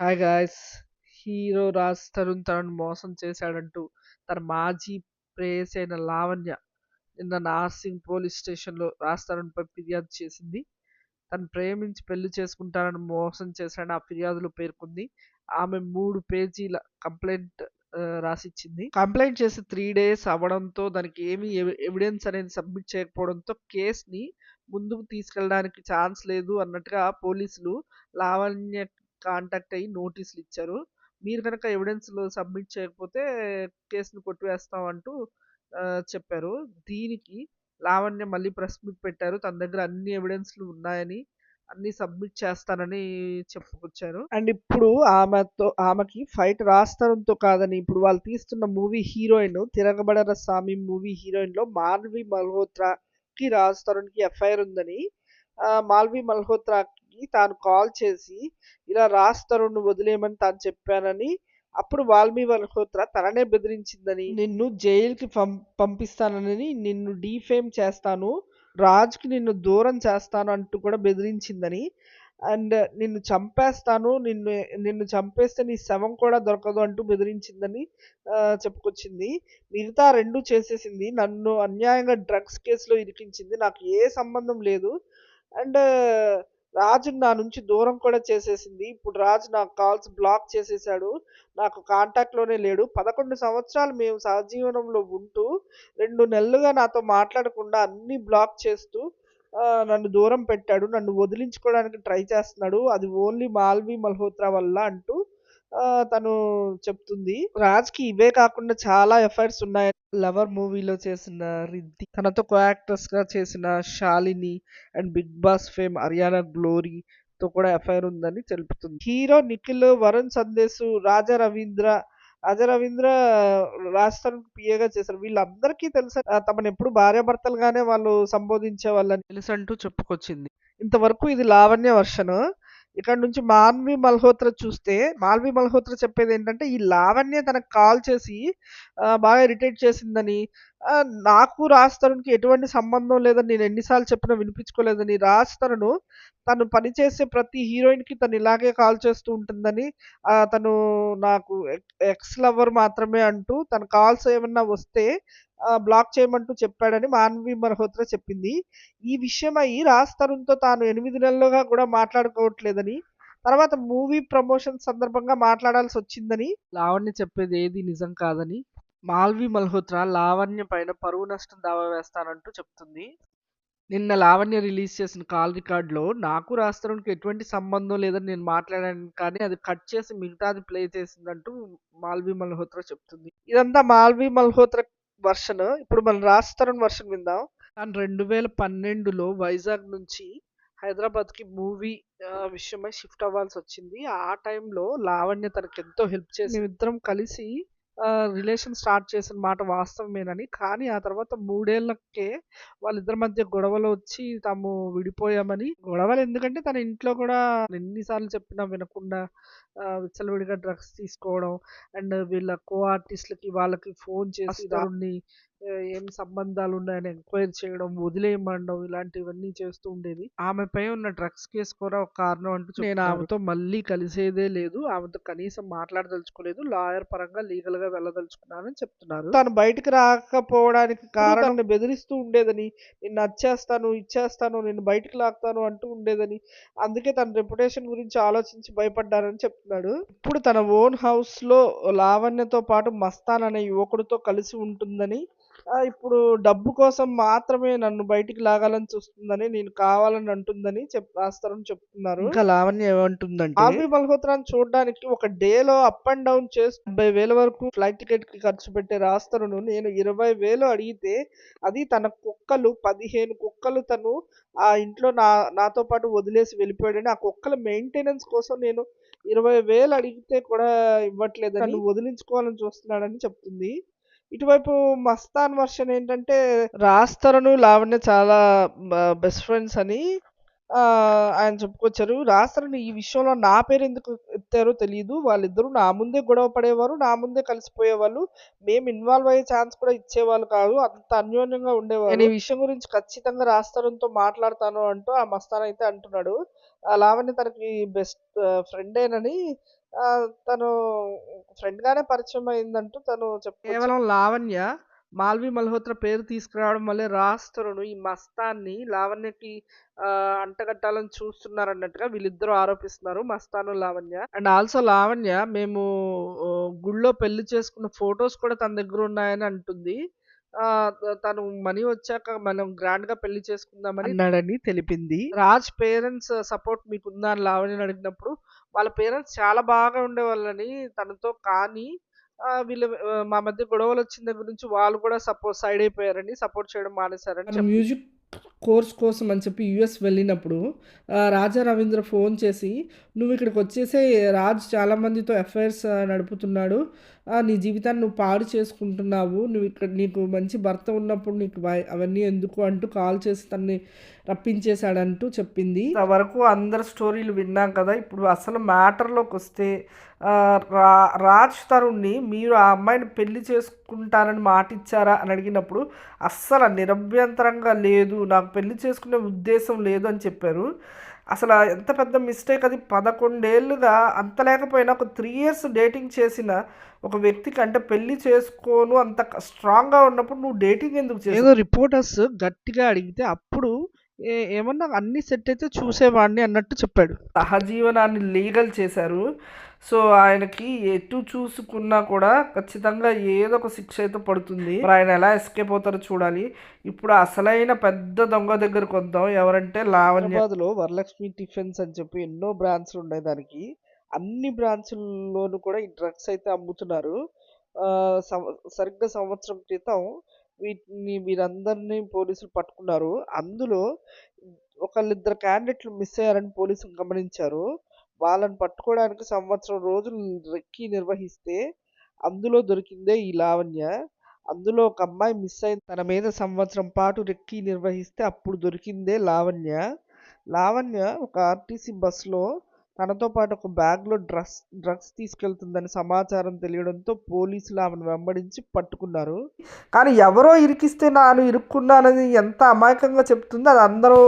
Hi guys hero Raj Tarun తనను మోసం చేశాడంటూ తన మాజీ ప్రేయస్ అయిన లావణ్య నిన్న నార్సింగ్ పోలీస్ స్టేషన్లో రాజ్ తరుణ్పై ఫిర్యాదు చేసింది. తను ప్రేమించి పెళ్ళి చేసుకుంటానని మోసం చేశాడని ఆ ఫిర్యాదులో పేర్కొంది. ఆమె మూడు పేజీల కంప్లైంట్ రాసిచ్చింది. కంప్లైంట్ చేసి త్రీ డేస్ అవ్వడంతో దానికి ఏమీ ఎవిడెన్స్ అనేది సబ్మిట్ చేయకపోవడంతో కేసుని ముందుకు తీసుకెళ్ళడానికి ఛాన్స్ లేదు అన్నట్టుగా పోలీసులు లావణ్య కాంటాక్ట్ అయ్యి నోటీసులు ఇచ్చారు. మీరు కనుక ఎవిడెన్స్లు సబ్మిట్ చేయకపోతే కేసును కొట్టివేస్తామంటూ చెప్పారు. దీనికి లావణ్య మళ్ళీ ప్రెస్ మీట్ పెట్టారు. తన దగ్గర అన్ని ఎవిడెన్స్లు ఉన్నాయని అన్ని సబ్మిట్ చేస్తానని చెప్పుకొచ్చారు. అండ్ ఇప్పుడు ఆమెతో ఆమెకి ఫైట్ రాస్తారంతో కాదని ఇప్పుడు వాళ్ళు తీస్తున్న movie heroine Tiragabadara Swami movie హీరోయిన్లో Malvi మల్హోత్రాకి రాజ్ తరుణ్కి ఎఫ్ఐఆర్ ఉందని మాల్వి మల్హోత్రాకి తాను కాల్ చేసి ఇలా రాజ్ తరుణ్ వదిలేయమని తాను చెప్పానని అప్పుడు వాల్మీ మల్హోత్రా తననే బెదిరించిందని నిన్ను జైలుకి పంపిస్తానని నిన్ను డీఫేమ్ చేస్తాను రాజ్కి నిన్ను దూరం చేస్తాను అంటూ కూడా బెదిరించిందని అండ్ నిన్ను చంపేస్తాను నిన్ను నిన్ను చంపేస్తే నీ శవం కూడా దొరకదు అంటూ బెదిరించిందని చెప్పుకొచ్చింది. మిగతా రెండు చేసేసింది. నన్ను అన్యాయంగా డ్రగ్స్ కేసులో ఇరికించింది. నాకు ఏ సంబంధం లేదు. అండ్ రాజు నా నుంచి దూరం కూడా చేసేసింది. ఇప్పుడు రాజు నా కాల్స్ బ్లాక్ చేసేసాడు. నాకు కాంటాక్ట్లోనే లేడు. పదకొండు సంవత్సరాలు మేము సహజీవనంలో ఉంటూ రెండు నెలలుగా నాతో మాట్లాడకుండా అన్నీ బ్లాక్ చేస్తూ నన్ను దూరం పెట్టాడు. నన్ను వదిలించుకోవడానికి ట్రై చేస్తున్నాడు. అది ఓన్లీ మాల్వి మల్హోత్రా వల్ల అంటూ తను చెప్తుంది. రాజ్కి ఇవే కాకుండా చాలా ఎఫైర్స్ ఉన్నాయి. లవర్ మూవీలో చేసిన రిద్ది తనతో కో యాక్ట్రెస్గా చేసిన Shalini and Bigg Boss fame Ariyana Glory తో కూడా ఎఫ్ఐఆర్ ఉందని తెలుపుతుంది. హీరో నిఖిల్ వరుణ్ సందేశ్ రాజా రవీంద్ర రాజా రవీంద్ర రాజస్థాన్ పిఏగా చేశారు. వీళ్ళందరికీ తెలుసు తమను ఎప్పుడు భార్యాభర్తలుగానే వాళ్ళు సంబోధించే వాళ్ళని తెలుసు అంటూ చెప్పుకొచ్చింది. ఇంతవరకు ఇది లావణ్య వర్షన్. ఇక్కడ నుంచి మాల్వి మల్హోత్రా చూస్తే మాల్వి మల్హోత్రా చెప్పేది ఏంటంటే ఈ లావణ్య తనకు కాల్ చేసి బాగా ఇరిటేట్ చేసిందని నాకు రాజ్ తరుణ్కి ఎటువంటి సంబంధం లేదని నేను ఎన్నిసార్లు చెప్పినా వినిపించుకోలేదని రాజ్ తరుణ్ తను పనిచేసే ప్రతి హీరోయిన్కి తను ఇలాగే కాల్ చేస్తూ ఉంటుందని తను నాకు ఎక్స్ లవర్ మాత్రమే అంటూ తన కాల్స్ ఏమన్నా వస్తే బ్లాక్ చేయమంటూ చెప్పాడని మాన్వి మల్హోత్రా చెప్పింది. ఈ విషయం అయి రాజ్ తరుణ్తో తాను ఎనిమిది నెలలుగా కూడా మాట్లాడుకోవట్లేదని తర్వాత మూవీ ప్రమోషన్ సందర్భంగా మాట్లాడాల్సి వచ్చిందని లావణ్య చెప్పేది ఏది నిజం కాదని మాల్వి మల్హోత్రా లావణ్య పైన పరువు నష్టం దావా వేస్తానంటూ చెప్తుంది. నిన్న లావణ్య రిలీజ్ చేసిన కాల్ రికార్డులో నాకు రాస్తానికి ఎటువంటి సంబంధం లేదని నేను మాట్లాడాను కానీ అది కట్ చేసి మిగతాది ప్లే చేసిందంటూ మాల్వి మల్హోత్రా చెప్తుంది. ఇదంతా మాల్వి మల్హోత్రా వర్షన్. ఇప్పుడు మన రాస్తారని వర్షన్ విందాం. తను రెండు వేల పన్నెండులో వైజాగ్ నుంచి హైదరాబాద్కి మూవీ విషయమై షిఫ్ట్ అవ్వాల్సి వచ్చింది ఆ టైంలో లావణ్య తనకు ఎంతో హెల్ప్ చేసి మేమిద్దరం కలిసి రిలేషన్ స్టార్ట్ చేసిన మాట వాస్తవమేనని. కానీ ఆ తర్వాత మూడేళ్ళకే వాళ్ళిద్దరి మధ్య గొడవలు వచ్చి తాము విడిపోయామని. గొడవలు ఎందుకంటే తన ఇంట్లో కూడా ఎన్నిసార్లు చెప్పినా వినకుండా విచ్చలవిడిగా డ్రగ్స్ తీసుకోవడం అండ్ వీళ్ళ కో ఆర్టిస్టులకి వాళ్ళకి ఫోన్ చేసి ఆ, ఏం సంబంధాలు ఉన్నాయని ఎంక్వైరీ చేయడం వదిలేయమండం ఇలాంటివన్నీ చేస్తూ ఉండేది. ఆమెపై ఉన్న డ్రగ్స్ కేసు కూడా ఒక కారణం అంటూ నేను ఆమెతో మళ్ళీ కలిసేదే లేదు. ఆమెతో కనీసం మాట్లాడదలుచుకోలేదు. లాయర్ పరంగా లీగల్గా వెళ్ళదలుచుకున్నానని చెప్తున్నారు. తను బయటకు రాకపోవడానికి కారణం బెదిరిస్తూ ఉండేదని నిన్ను వచ్చేస్తాను ఇచ్చేస్తాను నేను బయటకు లాగుతాను అంటూ ఉండేదని. అందుకే తన రెప్యుటేషన్ గురించి ఆలోచించి భయపడ్డారని చెప్తున్నాడు. ఇప్పుడు తన ఓన్ హౌస్లో లావణ్యతో పాటు మస్తాన్ అనే యువకుడితో కలిసి ఉంటుందని ఇప్పుడు డబ్బు కోసం మాత్రమే నన్ను బయటికి లాగాలని చూస్తుందని నేను కావాలని అంటుందని చెప్ రాస్తారని చెప్తున్నారు. ఇంకా లావణ్య ఏమంటుందంటే ఆల్వి మల్హోత్రాని చూడడానికి ఒక డే లో అప్ అండ్ డౌన్ చేసి డెబ్బై వేల వరకు ఫ్లైట్ టికెట్కి ఖర్చు పెట్టే రాస్తారును. నేను ఇరవై వేలు అడిగితే అది తన కుక్కలు పదిహేను కుక్కలు తను ఆ ఇంట్లో నా నాతో పాటు వదిలేసి వెళ్ళిపోయాడని ఆ కుక్కల మెయింటెనెన్స్ కోసం నేను ఇరవై వేలు అడిగితే కూడా ఇవ్వట్లేదని వదిలించుకోవాలని చూస్తున్నాడని చెప్తుంది. ఇటువైపు మస్తాన్ వర్షన్ ఏంటంటే రాస్తరను లావణ్య చాలా బెస్ట్ ఫ్రెండ్స్ అని ఆయన చెప్పుకొచ్చారు. రాస్తరను ఈ విషయంలో నా పేరు ఎందుకు ఎత్తారో తెలియదు వాళ్ళిద్దరూ నా ముందే గొడవ పడేవారు నా ముందే కలిసిపోయేవాళ్ళు. మేము ఇన్వాల్వ్ అయ్యే ఛాన్స్ కూడా ఇచ్చేవాళ్ళు కాదు అంత అన్యోన్యంగా ఉండేవారు. నేను ఈ విషయం గురించి ఖచ్చితంగా రాస్తారంతో మాట్లాడతాను అంటూ ఆ మస్తాన్ అయితే అంటున్నాడు. ఆ లావణ్య తనకి బెస్ట్ ఫ్రెండేనని ఆహ్, తను ఫ్రెండ్‌గానే పరిచయం అయిందంటూ తను చెప్పుకోవచ్చు. కేవలం లావణ్య, మాల్వి మల్హోత్రా పేరు తీసుకురావడం వల్లే రాజ్ తరుణ్ ఈ మస్తాన్ని లావణ్యకి ఆహ్, అంటగట్టాలని చూస్తున్నారన్నట్టుగా వీళ్ళిద్దరూ ఆరోపిస్తున్నారు. మస్తాను, లావణ్య. అండ్ ఆల్సో లావణ్య మేము ఆహ్, గుడిలో పెళ్ళి చేసుకున్న ఫోటోస్ కూడా తన దగ్గర ఉన్నాయని అంటుంది. ఆహ్, త తను మనీ వచ్చాక మనం గ్రాండ్‌గా పెళ్ళి చేసుకుందామని అన్నాడని తెలిపింది. రాజ్ పేరెంట్స్ సపోర్ట్ మీకుందా అని లావణ్యని అడిగినప్పుడు వాళ్ళ పేరెంట్స్ చాలా బాగా ఉండేవాళ్ళని తనతో కానీ వీళ్ళు మా మధ్య గొడవలొచ్చిన దగ్గర నుంచి వాళ్ళు కూడా సపో సైడ్ అయిపోయారని, సపోర్ట్ చేయడం మానేశారని మ్యూజిక్ కోర్స్ కోసం అని చెప్పి యూఎస్ వెళ్ళినప్పుడు రాజా రవీంద్ర ఫోన్ చేసి, "నువ్వు ఇక్కడికొచ్చేసేయ్ రాజ్ చాలా మందితో అఫైర్స్ నడుపుతున్నాడు. నీ జీవితాన్ని నువ్వు పాడు చేసుకుంటున్నావు. నువ్వు ఇక్కడ నీకు మంచి భర్త ఉన్నప్పుడు నీకు వై అవన్నీ ఎందుకు" అంటూ కాల్ చేసి తన్ని రప్పించేశాడంటూ చెప్పింది. వరకు అందరి స్టోరీలు విన్నాం కదా! ఇప్పుడు అసలు మ్యాటర్లోకి వస్తే రా రాజ్ తరుణ్‌ని మీరు ఆ అమ్మాయిని పెళ్ళి చేసుకుంటానని మాటిచ్చారా అని అడిగినప్పుడు, అస్సలు నిరభ్యంతరంగా లేదు. నాకు పెళ్ళి చేసుకునే ఉద్దేశం లేదు అని చెప్పారు. అసల ఎంత పెద్ద మిస్టేక్ అది 11 ఏళ్ళుగా అంత లేకపోయినా ఒక 3 ఇయర్స్ డేటింగ్ చేసిన ఒక వ్యక్తికి అంటే పెళ్ళి చేసుకోను అంత స్ట్రాంగ్‌గా ఉన్నప్పుడు నువ్వు డేటింగ్ ఎందుకు ఏదో? రిపోర్టర్స్ గట్టిగా అడిగితే అప్పుడు ఏమన్నా అన్నీ సెట్ అయితే చూసేవాడిని అన్నట్టు చెప్పాడు. సహజీవనాన్ని లీగల్ చేశారు. సో, ఆయనకి ఎటు చూసుకున్నా కూడా ఖచ్చితంగా ఏదో ఒక శిక్ష అయితే పడుతుంది. మరి ఆయన ఎలా ఎస్కేప్ అవుతారో చూడాలి. ఇప్పుడు అసలైన పెద్ద దొంగ దగ్గరకొద్దాం. ఎవరంటే లావణ్య. వరలక్ష్మి టిఫిన్స్ అని చెప్పి ఎన్నో బ్రాంచ్లు ఉన్నాయి దానికి. అన్ని బ్రాంచ్ల్లోనూ కూడా ఈ డ్రగ్స్ అయితే అమ్ముతున్నారు. సంవ సరిగ్గా సంవత్సరం క్రితం వీటిని వీరందరినీ పోలీసులు పట్టుకున్నారు. అందులో ఒకళ్ళిద్దరు క్యాండిడేట్‌లు మిస్ అయ్యారని పోలీసులు గమనించారు. వాళ్ళని పట్టుకోవడానికి సంవత్సరం రోజులు రెక్కీ నిర్వహిస్తే అందులో దొరికిందే ఈ లావణ్య. అందులో ఒక అమ్మాయి మిస్ అయింది. తన మీద సంవత్సరం పాటు రెక్కీ నిర్వహిస్తే అప్పుడు దొరికిందే లావణ్య. లావణ్య ఒక ఆర్టీసీ బస్సులో తనతో పాటు ఒక బ్యాగ్‌లో డ్రస్ డ్రగ్స్ తీసుకెళ్తుందని సమాచారం తెలియడంతో పోలీసులు ఆమెను వెంబడించి పట్టుకున్నారు. కానీ ఎవరో ఇరికిస్తే నాను ఇరుక్కున్నానని ఎంత అమాయకంగా చెప్తుందో అది అందరూ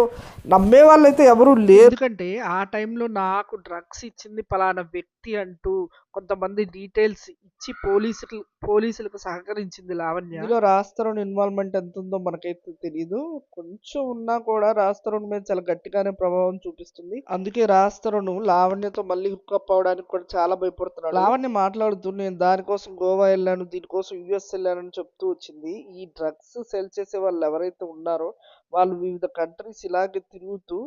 నమ్మేవాళ్ళైతే ఎవరు లేరు. ఎందుకంటే ఆ టైంలో నాకు డ్రగ్స్ ఇచ్చింది పలానా వ్యక్తి అంటూ కొంతమంది డీటెయిల్స్ ఇచ్చి పోలీసులు పోలీసులకు సహకరించింది లావణ్య. ఇందులో రాజ్ తరుణ్ ఇన్వాల్వ్‌మెంట్ ఎంతుందో మనకైతే తెలీదు. కొంచెం ఉన్నా కూడా రాజ్ తరుణ్ మీద చాలా గట్టిగానే ప్రభావం చూపిస్తుంది. అందుకే రాజ్ తరుణ్ లావణ్యతో మళ్ళీ హుకప్ అవ్వడానికి కూడా చాలా భయపడుతున్నాడు. లావణ్య మాట్లాడుతూ నేను దానికోసం గోవా ఎళ్ళాను. దీనికోసం యూఎస్ ఎళ్ళానని చెప్తూ వచ్చింది. ఈ డ్రగ్స్ సెల్ చేసే వాళ్ళు ఎవరైతే ఉన్నారో వాళ్ళు వివిధ కంట్రీస్ ఇలాగే తిరుగుతూ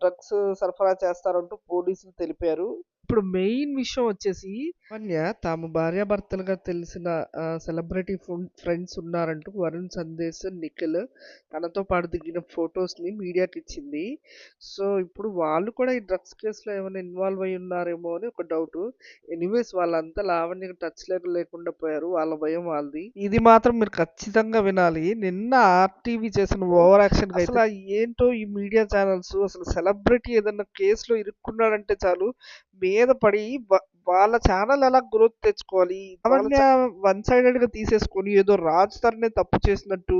డ్రగ్స్ సరఫరా చేస్తారంటూ పోలీసులు తెలిపారు. ఇప్పుడు మెయిన్ విషయం వచ్చేసి లావణ్య తాము భార్యాభర్తలుగా తెలిసిన సెలబ్రిటీ ఫ్రెండ్స్ ఉన్నారంటూ వరుణ్ సందేశ్, నిఖిల్ తనతో పాటు దిగిన ఫోటోస్‌ని మీడియాకిచ్చింది. సో, ఇప్పుడు వాళ్ళు కూడా ఈ డ్రగ్స్ కేస్‌లో ఏమైనా ఇన్వాల్వ్ అయ్యి ఉన్నారేమో అని ఒక డౌటు. ఎనీవేస్ వాళ్ళంతా లావణ్యకి టచ్‌లోకి లేకుండా పోయారు. వాళ్ళ భయం వాళ్ళది. ఇది మాత్రం మీరు ఖచ్చితంగా వినాలి. నిన్న ఆర్‌టీవీ చేసిన ఓవర్ యాక్షన్‌కి అసల ఏంటో ఈ మీడియా ఛానల్స్ అసలు సెలబ్రిటీ ఏదన్నా కేస్‌లో ఇరుక్కున్నాడంటే చాలు మీద పడి వ వాళ్ళ ఛానల్ ఎలా గ్రోత్ తెచ్చుకోవాలి. లావణ్య వన్ సైడెడ్‌గా తీసేసుకొని ఏదో రాజ్ తరుణే తప్పు చేసినట్టు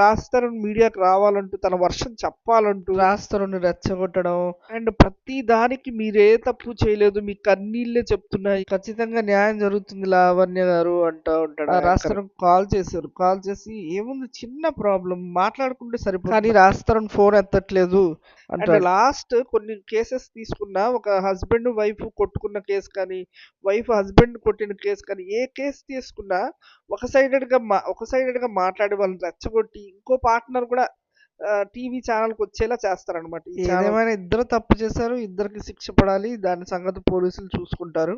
రాజ్ తరుణ్ మీడియాకి రావాలంటూ తన వర్షన్ చెప్పాలంటూ రాజ్ తరుణ్‌ని రెచ్చగొట్టడం అండ్ ప్రతి దానికి మీరే తప్పు చేయలేదు. మీ కన్నీళ్ళే చెప్తున్నాయి. ఖచ్చితంగా న్యాయం జరుగుతుంది లావణ్య గారు అంటా ఉంటాడు. రాజ్ తరుణ్ కాల్ చేశారు. కాల్ చేసి ఏముంది చిన్న ప్రాబ్లమ్ మాట్లాడుకుంటే సరిపోతుంది. కానీ రాజ్ తరుణ్ ఫోన్ ఎత్తట్లేదు అండ్ లాస్ట్ కొన్ని కేసెస్ తీసుకున్నా ఒక హస్బెండ్, వైఫ్ కొట్టుకున్న కేసు కానీ, వైఫ్ హస్బెండ్ కొట్టిన కేసు కానీ ఏ కేసు తీసుకున్నా ఒక సైడెడ్‌గా మా ఒక సైడెడ్‌గా మాట్లాడి వాళ్ళని రెచ్చగొట్టి ఇంకో పార్ట్నర్ కూడా టీవీ ఛానల్‌కి వచ్చేలా చేస్తారనమాట. ఏమైనా ఇద్దరు తప్పు చేశారు. ఇద్దరికి శిక్ష పడాలి. దాని సంగతి పోలీసులు చూసుకుంటారు.